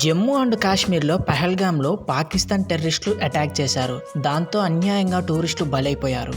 Jammu and కాశ్మీర్లో పహల్గామ్లో పాకిస్తాన్ టెర్రరిస్టులు attack చేశారు. దాంతో అన్యాయంగా టూరిస్టులు బలైపోయారు.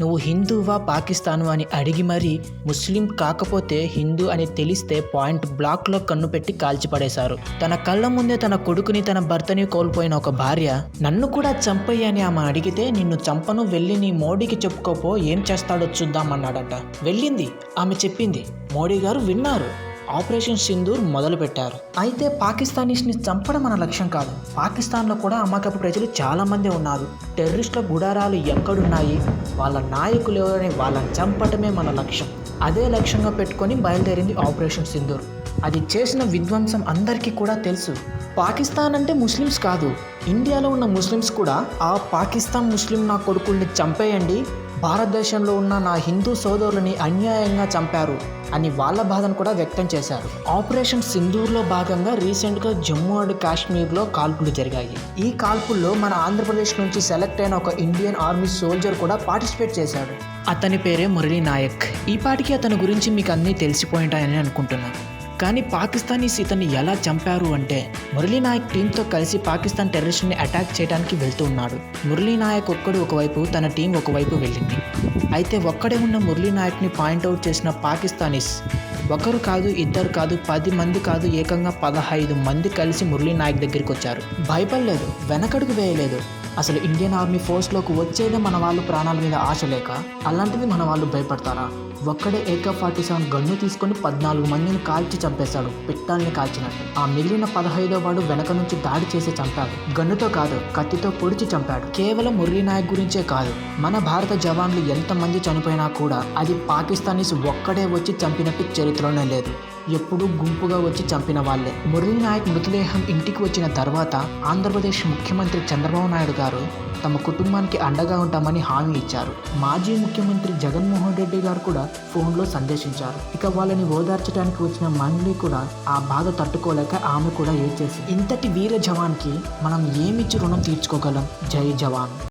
నువ్వు హిందువా పాకిస్తాను అని అడిగి మరీ ముస్లిం కాకపోతే హిందూ అని తెలిస్తే పాయింట్ బ్లాక్లో కన్ను పెట్టి కాల్చిపడేశారు. తన కళ్ళ ముందే తన కొడుకుని తన భర్తని కోల్పోయిన ఒక భార్య నన్ను కూడా చంపయ్య అని ఆమె అడిగితే నిన్ను చంపను వెళ్ళి నీ మోడీకి చెప్పుకోపో ఏం చేస్తాడో చూద్దామన్నాడట వెళ్ళింది. ఆమె చెప్పింది మోడీ గారు విన్నారు. ఆపరేషన్ సింధూర్ మొదలుపెట్టారు. అయితే పాకిస్తానీస్ని చంపడం మన లక్ష్యం కాదు. పాకిస్తాన్లో కూడా అమ్మకపు ప్రజలు చాలామంది ఉన్నారు. టెర్రరిస్టుల గుడారాలు ఎక్కడున్నాయి? వాళ్ళ నాయకులు ఎవరని వాళ్ళని చంపటమే మన లక్ష్యం. అదే లక్ష్యంగా పెట్టుకొని బయలుదేరింది ఆపరేషన్ సింధూర్. అది చేసిన విధ్వంసం అందరికీ కూడా తెలుసు. పాకిస్తాన్ అంటే ముస్లిమ్స్ కాదు. ఇండియాలో ఉన్న ముస్లిమ్స్ కూడా ఆ పాకిస్తాన్ ముస్లిం నా కొడుకుల్ని చంపేయండి భారతదేశంలో ఉన్న నా హిందూ సోదరులని అన్యాయంగా చంపారు అని వాళ్ళ బాధను కూడా వ్యక్తం చేశారు. ఆపరేషన్ సింధూర్లో భాగంగా రీసెంట్గా జమ్మూ అండ్ కాశ్మీర్లో కాల్పులు జరిగాయి. ఈ కాల్పుల్లో మన ఆంధ్రప్రదేశ్ నుంచి సెలెక్ట్ అయిన ఒక ఇండియన్ ఆర్మీ సోల్జర్ కూడా పార్టిసిపేట్ చేశాడు. అతని పేరే మురళీ నాయక్. ఈ పాటికి అతని గురించి మీకు అన్నీ తెలిసిపోయింటాయని అనుకుంటున్నాను. కానీ పాకిస్తానీస్ ఇతన్ని ఎలా చంపారు అంటే మురళీ నాయక్ టీంతో కలిసి పాకిస్తాన్ టెర్రరిస్ట్ని అటాక్ చేయడానికి వెళ్తూ ఉన్నాడు. మురళీ నాయక్ ఒక్కడు ఒకవైపు తన టీం ఒకవైపు వెళ్ళింది. అయితే ఒక్కడే ఉన్న మురళీ నాయక్ని పాయింట్అవుట్ చేసిన పాకిస్తానీస్ ఒకరు కాదు ఇద్దరు కాదు పది మంది కాదు ఏకంగా పదహైదు మంది కలిసి మురళీ నాయక్ దగ్గరికి వచ్చారు. భయపడలేదు వెనకడుగు వేయలేదు. అసలు ఇండియన్ ఆర్మీ ఫోర్స్లోకి వచ్చేదే మన వాళ్ళు ప్రాణాల మీద ఆశ లేక అలాంటిది మన వాళ్ళు భయపడతారా? ఒక్కడే ఏక ఫార్టీ సెవెన్ గన్ను తీసుకొని పద్నాలుగు మందిని కాల్చి చంపేశాడు. పిట్టాల్ని కాల్చినట్టు. ఆ మిగిలిన పదహైదో వాడు వెనక నుంచి దాడి చేసి చంపాడు. గన్నుతో కాదు కత్తితో పొడిచి చంపాడు. కేవలం మురళీ నాయక్ గురించే కాదు మన భారత జవాన్లు ఎంతమంది చనిపోయినా కూడా అది పాకిస్తానీస్ ఒక్కడే వచ్చి చంపినట్టు చరిత్రలోనే లేదు. ఎప్పుడూ గుంపుగా వచ్చి చంపిన వాళ్ళే. మురళీ నాయక్ మృతదేహం ఇంటికి వచ్చిన తర్వాత ఆంధ్రప్రదేశ్ ముఖ్యమంత్రి చంద్రబాబు నాయుడు గారు తమ కుటుంబానికి అండగా ఉంటామని హామీ ఇచ్చారు. మాజీ ముఖ్యమంత్రి జగన్మోహన్ రెడ్డి గారు కూడా ఫోన్లో సందేశించారు. ఇక వాళ్ళని ఓదార్చడానికి వచ్చిన మంగ్లీ కూడా ఆ బాధ తట్టుకోలేక ఆమె కూడా ఏడ్చేసి ఇంతటి వీర జవాన్కి మనం ఏమిచ్చి రుణం తీర్చుకోగలం? జై జవాన్.